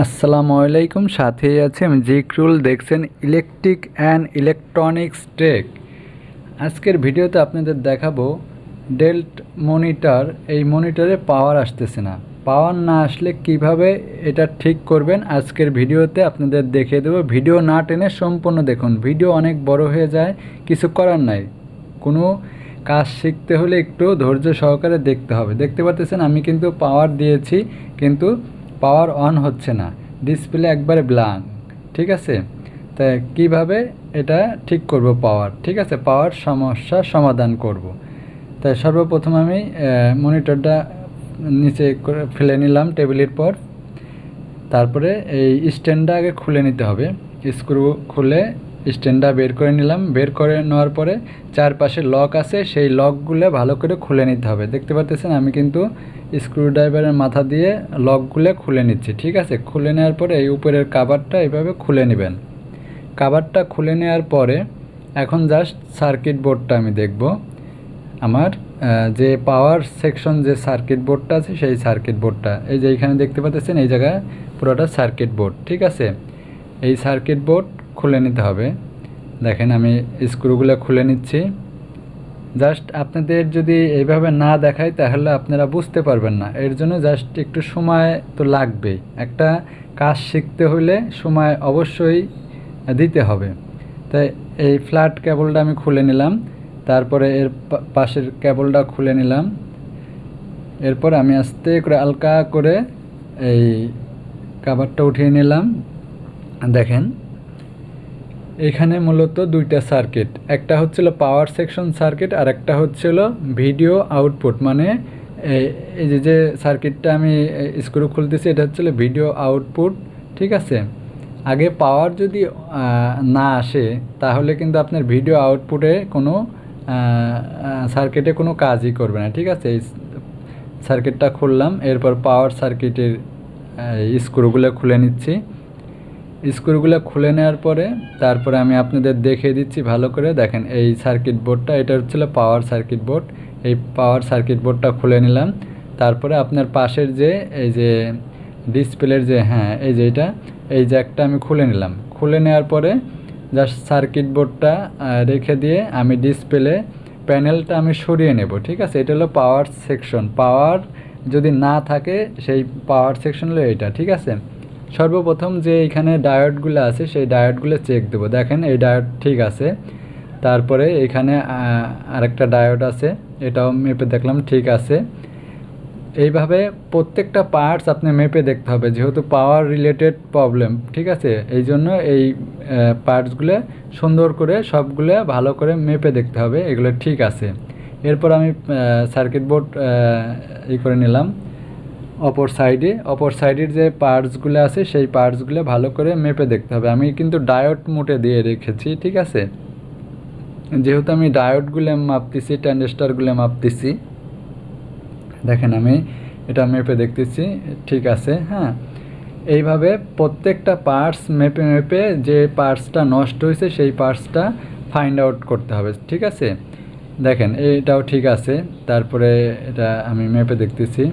আসসালামু আলাইকুম, সাথেই আছে আমি জিক্রুল। দেখছেন ইলেকট্রিক অ্যান্ড ইলেকট্রনিক্স টেক। আজকের ভিডিওতে আপনাদের দেখাবো ডেল্ট মনিটর। এই মনিটরে পাওয়ার আসতেছে না। পাওয়ার না আসলে কীভাবে এটা ঠিক করবেন, আজকের ভিডিওতে আপনাদের দেখিয়ে দেবো। ভিডিও না টেনে সম্পূর্ণ দেখুন। ভিডিও অনেক বড় হয়ে যায়, কিছু করার নাই। কোনো কাজ শিখতে হলে একটু ধৈর্য সহকারে দেখতে হবে। দেখতে পাচ্ছেন, আমি কিন্তু পাওয়ার দিয়েছি, কিন্তু পাওয়ার অন হচ্ছে না। ডিসপ্লে একবারে ব্ল্যাঙ্ক ঠিক আছে? তা কীভাবে এটা ঠিক করব পাওয়ার ঠিক আছে পাওয়ার সমস্যা সমাধান করব। তাই সর্বপ্রথম আমি মনিটরটা নিচে ফেলে নিলাম টেবিলের পর। তারপরে এই স্ট্যান্ডটা আগে খুলে নিতে হবে। স্ক্রু খুলে স্ট্যান্ডটা বের করে নিলাম। বের করে নেওয়ার পরে চারপাশে লক আছে, সেই লকগুলো ভালো করে খুলে নিতে হবে। দেখতে পাচ্ছেন আমি কিন্তু স্ক্রুড্রাইভারের মাথা দিয়ে লকগুলো খুলে নিচ্ছি, ঠিক আছে? খুলে নেওয়ার পরে এই উপরের কাভারটা এইভাবে খুলে নেবেন। কাভারটা খুলে নেওয়ার পরে এখন জাস্ট সার্কিট বোর্ডটা আমি দেখব। আমার যে পাওয়ার সেকশন যে সার্কিট বোর্ডটা আছে, সেই সার্কিট বোর্ডটা। এই যে এইখানে দেখতে পাচ্ছেন এই জায়গায় পুরোটা সার্কিট বোর্ড, ঠিক আছে? এই সার্কিট বোর্ড খুলে নিতে হবে। দেখেন আমি স্ক্রুগুলো খুলে নিচ্ছি। জাস্ট আপনাদের যদি এইভাবে না দেখায় তাহলে আপনারা বুঝতে পারবেন না। এর জন্য জাস্ট একটু সময় তো লাগবেই। একটা কাজ শিখতে হলে সময় অবশ্যই দিতে হবে। তাই এই ফ্ল্যাট কেবলটা আমি খুলে নিলাম। তারপরে এর পাশের কেবলটা খুলে নিলাম। এরপর আমি আস্তে করে হালকা করে এই কাভারটা উঠিয়ে নিলাম। দেখেন এখানে মূলত দুইটা সার্কিট একটা হচ্ছিল পাওয়ার সেকশন সার্কিট আর একটা হচ্ছিল ভিডিও আউটপুট মানে এই যে যে সার্কিটটা আমি স্ক্রু খুলতেছি, এটা হচ্ছিল ভিডিও আউটপুট ঠিক আছে? আগে পাওয়ার যদি না আসে, তাহলে কিন্তু আপনার ভিডিও আউটপুটে কোনো সার্কিটে কোনো কাজই করবে না, ঠিক আছে? এই সার্কিটটা খুললাম, এরপর পাওয়ার সার্কিটের স্ক্রুগুলো খুলে নিচ্ছি। স্ক্রুগুলো খুলে নেওয়ার পরে তারপরে আমি আপনাদের দেখিয়ে দিচ্ছি ভালো করে। দেখেন, এই সার্কিট বোর্ডটা এটা হচ্ছিল পাওয়ার সার্কিট বোর্ড এই পাওয়ার সার্কিট বোর্ডটা খুলে নিলাম। তারপরে আপনার পাশের যে, এই যে ডিসপ্লের যে হ্যাঁ এই যে এটা, এই জ্যাকটা আমি খুলে নিলাম। খুলে নেওয়ার পরে জাস্ট সার্কিট বোর্ডটা রেখে দিয়ে আমি ডিসপ্লে প্যানেলটা আমি সরিয়ে নেব, ঠিক আছে? এটা হলো পাওয়ার সেকশন পাওয়ার যদি না থাকে, সেই পাওয়ার সেকশন হলো এইটা ঠিক আছে? সর্বপ্রথম যে এখানে ডায়োডগুলো আছে, সেই ডায়োডগুলো চেক দেবো। দেখেন, এই ডায়োড ঠিক আছে। তারপরে এখানে আরেকটা ডায়োড আছে, এটাও মেপে দেখলাম ঠিক আছে। এইভাবে প্রত্যেকটা পার্টস আপনি মেপে দেখতে হবে, যেহেতু পাওয়ার রিলেটেড প্রবলেম ঠিক আছে? এই জন্য এই পার্টসগুলো সুন্দর করে সবগুলো ভালো করে মেপে দেখতে হবে, এগুলো ঠিক আছে। এরপর আমি সার্কিট বোর্ড ই করে নিলাম। অপর সাইডে অপর সাইডের যে পার্টসগুলো আছে, সেই পার্টসগুলো ভালো করে মেপে দেখতে হবে। আমি কিন্তু ডায়োড মুটে দিয়ে রেখেছি, ঠিক আছে? যেহেতু আমি ডায়োডগুলো মাপতেছি ট্যান্ডেস্টারগুলো মাপতেছি, দেখেন আমি এটা মেপে দেখতেছি, ঠিক আছে হ্যাঁ? এইভাবে প্রত্যেকটা পার্টস মেপে মেপে যে পার্টসটা নষ্ট হয়েছে, সেই পার্টসটা ফাইন্ড আউট করতে হবে, ঠিক আছে? দেখেন এইটাও ঠিক আছে, তারপরে এটা আমি মেপে দেখতেছি।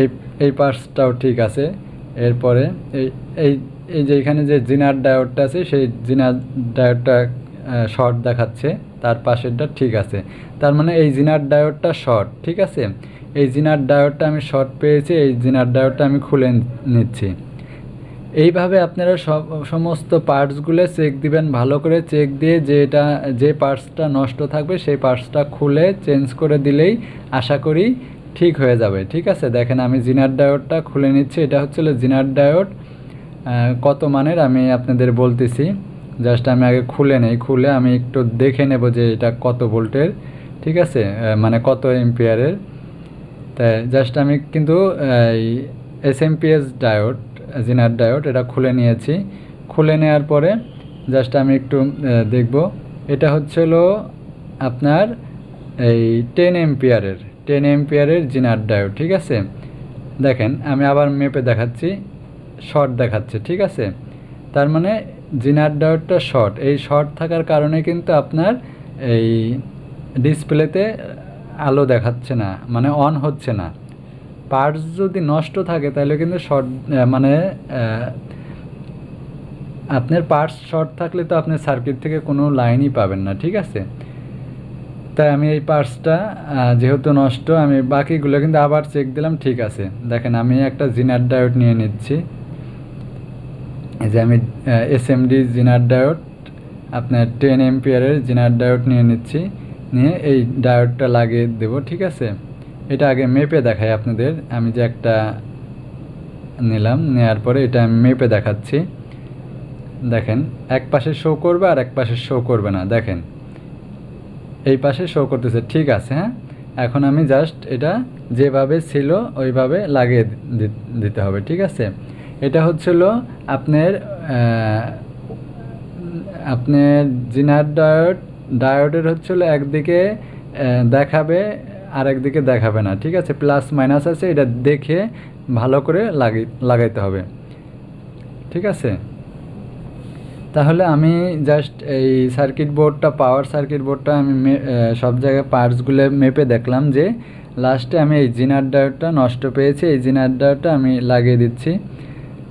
এই এই পার্টসটাও ঠিক আছে। এরপরে এই এই এই যে এখানে যে জিনার ডায়োডটা আছে, সেই জিনার ডায়োডটা শর্ট দেখাচ্ছে। তার পাশেরটা ঠিক আছে। তার মানে এই জিনার ডায়োডটা শর্ট, ঠিক আছে? এই জিনার ডায়োডটা আমি শর্ট পেয়েছি, এই জিনার ডায়োডটা আমি খুলে নিচ্ছি। এইভাবে আপনারা সব, সমস্ত পার্টসগুলো চেক দিবেন, ভালো করে চেক দিয়ে যে এটা যে পার্টসটা নষ্ট থাকবে, সেই পার্টসটা খুলে চেঞ্জ করে দিলেই আশা করি ঠিক হয়ে যাবে, ঠিক আছে? দেখেন আমি জিনার ডায়োডটা খুলে নিচ্ছি, এটা হচ্ছিল জিনার ডায়োড। কত মানের আমি আপনাদের বলতেছি, জাস্ট আমি আগে খুলে নেই, খুলে আমি একটু দেখে নেব যে এটা কত ভোল্টের, ঠিক আছে? মানে কত এম্পিয়ারের তাই জাস্ট আমি কিন্তু S M P S diode, zener diode, এটা খুলে নিয়েছি। খুলে নেওয়ার পরে জাস্ট আমি একটু দেখব। এটা হচ্ছিল আপনার এই টেন এম্পিয়ারের টেন এম্পিয়ারের জিনার ডায়োড, ঠিক আছে? দেখেন, আমি আবার মেপে দেখাচ্ছি, শর্ট দেখাচ্ছে, ঠিক আছে? তার মানে জিনার ডায়োডটা শর্ট। এই শর্ট থাকার কারণে কিন্তু আপনার এই ডিসপ্লেতে আলো দেখাচ্ছে না মানে অন হচ্ছে না। পার্টস যদি নষ্ট থাকে, তাহলে কিন্তু শর্ট মানে আপনার পার্টস শর্ট থাকলে তো আপনি সার্কিট থেকে কোনো লাইনই পাবেন না, ঠিক আছে? তাই আমি এই পার্টসটা যেহেতু নষ্ট, আমি বাকিগুলো কিন্তু আবার চেক দিলাম, ঠিক আছে। দেখেন, আমি একটা জিনার ডায়োড নিয়ে নিচ্ছি। যে আমি S M D zener diode আপনার টেন এমপিয়ারের জিনার ডায়োড নিয়ে নিচ্ছি। নিয়ে এই ডায়োডটা লাগিয়ে দেবো, ঠিক আছে? এটা আগে মেপে দেখাই আপনাদের। আমি যে একটা নিলাম নেওয়ার পরে এটা আমি মেপে দেখাচ্ছি। দেখেন, এক পাশে শো করবে আর এক পাশে শো করবে না। দেখেন এই পাশে শো করতেছে। ঠিক আছে হ্যাঁ? এখন আমি জাস্ট এটা যেভাবে ছিল, ওইভাবে লাগিয়ে দিতে হবে, ঠিক আছে? এটা হচ্ছিল আপনার আপনার জিনার ডায়োড ডায়োডের হচ্ছিল একদিকে দেখাবে আর একদিকে দেখাবে না, ঠিক আছে? প্লাস মাইনাস আছে, এটা দেখে ভালো করে লাগি, লাগাইতে হবে। ঠিক আছে? তাহলে আমি জাস্ট এই সার্কিট বোর্ডটা পাওয়ার সার্কিট বোর্ডটা আমি সব জায়গায় পার্টসগুলো মেপে দেখলাম যে লাস্টে আমি এই জিনার ডায়োডটা নষ্ট পেয়েছি, এই জিনার ডায়োডটা আমি লাগিয়ে দিচ্ছি।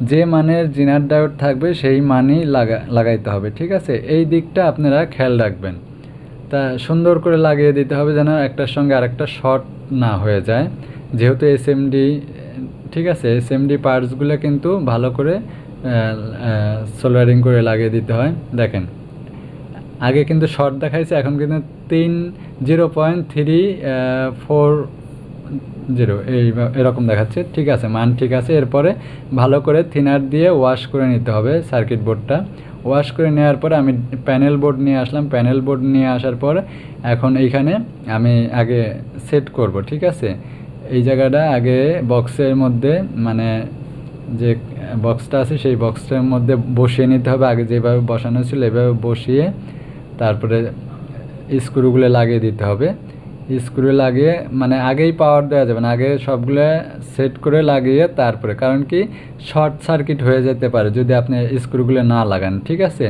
যে মানের জিনার ডায়োড থাকবে সেই মানই লাগা, লাগাইতে হবে, ঠিক আছে? এই দিকটা আপনারা খেয়াল রাখবেন। তা সুন্দর করে লাগিয়ে দিতে হবে যেন একটার সঙ্গে আরেকটা শর্ট না হয়ে যায়। যেহেতু এসএমডি ঠিক আছে? এসএমডি পার্টসগুলো কিন্তু ভালো করে সোল্ডারিং করে লাগিয়ে দিতে হয়। দেখেন, আগে কিন্তু শর্ট দেখাইছে, এখন কিন্তু তিন zero point three four zero, এই এরকম দেখাচ্ছে। ঠিক আছে, মান ঠিক আছে, এরপরে ভালো করে থিনার দিয়ে ওয়াশ করে নিতে হবে সার্কিট বোর্ডটা ওয়াশ করে নেওয়ার পরে আমি প্যানেল বোর্ড নিয়ে আসলাম। প্যানেল বোর্ড নিয়ে আসার পর এখন এইখানে আমি আগে সেট করব, ঠিক আছে? এই জায়গাটা আগে বক্সের মধ্যে মানে যে বক্সটা আছে, সেই বক্সটার মধ্যে বসিয়ে নিতে হবে। আগে যেভাবে বসানো ছিল, এভাবে বসিয়ে তারপরে স্ক্রুগুলো লাগিয়ে দিতে হবে। স্ক্রু লাগিয়ে মানে আগেই পাওয়ার দেওয়া যাবে না, আগে সবগুলো সেট করে লাগিয়ে তারপরে। কারণ কি? শর্ট সার্কিট হয়ে যেতে পারে যদি আপনি স্ক্রুগুলো না লাগান, ঠিক আছে?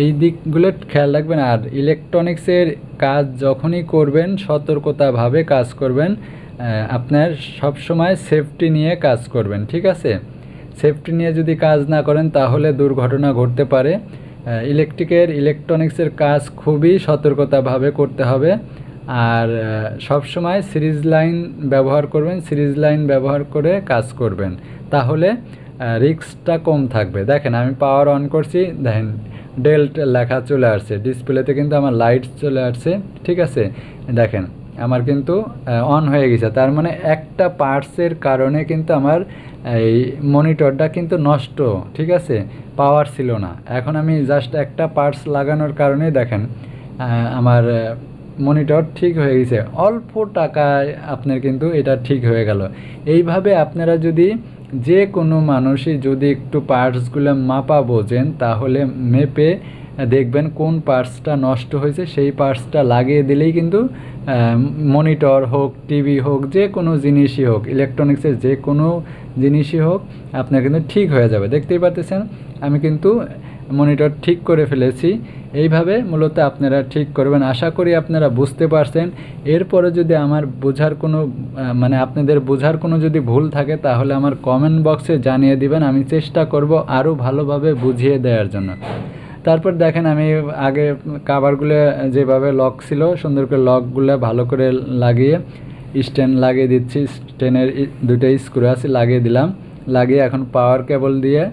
এই দিকগুলো খেয়াল রাখবেন। আর ইলেকট্রনিক্সের কাজ যখনই করবেন, সতর্কতাভাবে কাজ করবেন আপনার সব সময় সেফটি নিয়ে কাজ করবেন, ঠিক আছে? সেফটি নিয়ে যদি কাজ না করেন, তাহলে দুর্ঘটনা ঘটতে পারে। ইলেকট্রিকের, ইলেকট্রনিক্সের কাজ খুবই সতর্কতাভাবে করতে হবে। আর সব সময় সিরিজ লাইন ব্যবহার করবেন, সিরিজ লাইন ব্যবহার করে কাজ করবেন। তাহলে রিস্কটা কম থাকবে। দেখেন, আমি পাওয়ার অন করছি, দেখেন, ডেল্ট লেখা চলে আসছে। ডিসপ্লেতে কিন্তু আমার লাইট চলে আসছে, ঠিক আছে? দেখেন আমার কিন্তু অন হয়ে গেছে। তার মানে একটা পার্টসের কারণে কিন্তু আমার, এই মনিটরটা কিন্তু নষ্ট, ঠিক আছে? পাওয়ার ছিল না। এখন আমি জাস্ট একটা পার্টস লাগানোর কারণেই দেখেন আমার মনিটর ঠিক হয়ে গেছে। অল্প টাকায় আপনার কিন্তু এটা ঠিক হয়ে গেল। এইভাবে আপনারা যদি যে কোনো মানুষই যদি একটু পার্টসগুলো মাপা বোঝেন, তাহলে মেপে দেখবেন কোন পার্টসটা নষ্ট হয়েছে। সেই পার্টসটা লাগিয়ে দিলেই কিন্তু মনিটর হোক, টিভি হোক, যে কোনো জিনিসই হোক, ইলেকট্রনিক্সের যে কোনো জিনিসই হোক, আপনার কিন্তু ঠিক হয়ে যাবে। দেখতেই পাচ্ছেন? আমি কিন্তু মনিটর ঠিক করে ফেলেছি। এইভাবে মূলত আপনারা ঠিক করবেন। আশা করি আপনারা বুঝতে পারছেন। এরপরে যদি আমার বোঝার কোনো মানে আপনাদের বোঝার কোনো যদি ভুল থাকে, তাহলে আমার কমেন্ট বক্সে জানিয়ে দিবেন। আমি চেষ্টা করব আরও ভালোভাবে বুঝিয়ে দেওয়ার জন্য। তারপর দেখেন, আমি আগে কাভারগুলো যেভাবে লক ছিল, সুন্দর করে লকগুলো ভালো করে লাগিয়ে স্ট্যান্ড লাগিয়ে দিচ্ছি। স্ট্যান্ডের দুটো স্ক্রু আছে, লাগিয়ে দিলাম। লাগিয়ে এখন পাওয়ার কেবল দিয়ে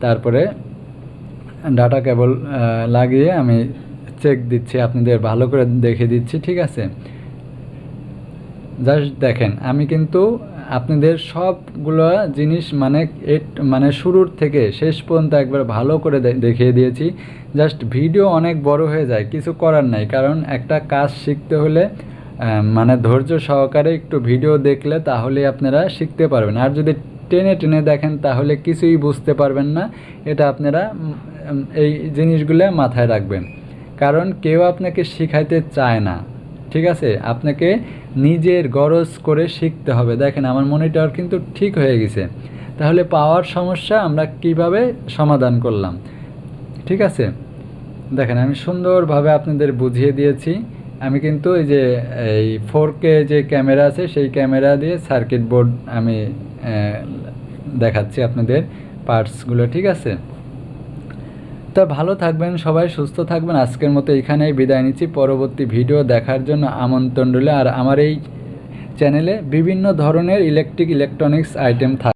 তারপরে ডাটা কেবল লাগিয়ে আমি চেক দিচ্ছি, আপনাদের ভালো করে দেখে দিচ্ছি, ঠিক আছে? জাস্ট দেখেন, আমি কিন্তু আপনাদের সবগুলো জিনিস মানে এট মানে শুরুর থেকে শেষ পর্যন্ত একবার ভালো করে দেখিয়ে দিয়েছি। জাস্ট ভিডিও অনেক বড় হয়ে যায়, কিছু করার নাই। কারণ একটা কাজ শিখতে হলে মানে ধৈর্য সহকারে একটু ভিডিও দেখলে তাহলে আপনারা শিখতে পারবেন। আর যদি টেনে টেনে দেখেন, তাহলে কিছুই বুঝতে পারবেন না। এটা আপনারা এই জিনিসগুলো মাথায় রাখবেন। কারণ কেউ আপনাকে শিখাইতে চায় না, ঠিক আছে? আপনাকে নিজের গরজ করে শিখতে হবে। দেখেন, আমার মনিটর কিন্তু ঠিক হয়ে গেছে। তাহলে পাওয়ার সমস্যা আমরা কীভাবে সমাধান করলাম? ঠিক আছে? দেখেন, আমি সুন্দরভাবে আপনাদের বুঝিয়ে দিয়েছি। আমি কিন্তু এই যে, এই ফোর কে যে ক্যামেরা আছে, সেই ক্যামেরা দিয়ে সার্কিট বোর্ড আমি দেখাচ্ছি আপনাদের পার্টসগুলো ঠিক আছে? তা ভালো থাকবেন সবাই, সুস্থ থাকবেন। আজকের মতো এখানেই বিদায় নিচ্ছি। পরবর্তী ভিডিও দেখার জন্য আমন্ত্রণ রইল। আর আমার এই চ্যানেলে বিভিন্ন ধরনের ইলেকট্রিক ইলেকট্রনিক্স আইটেম থাকে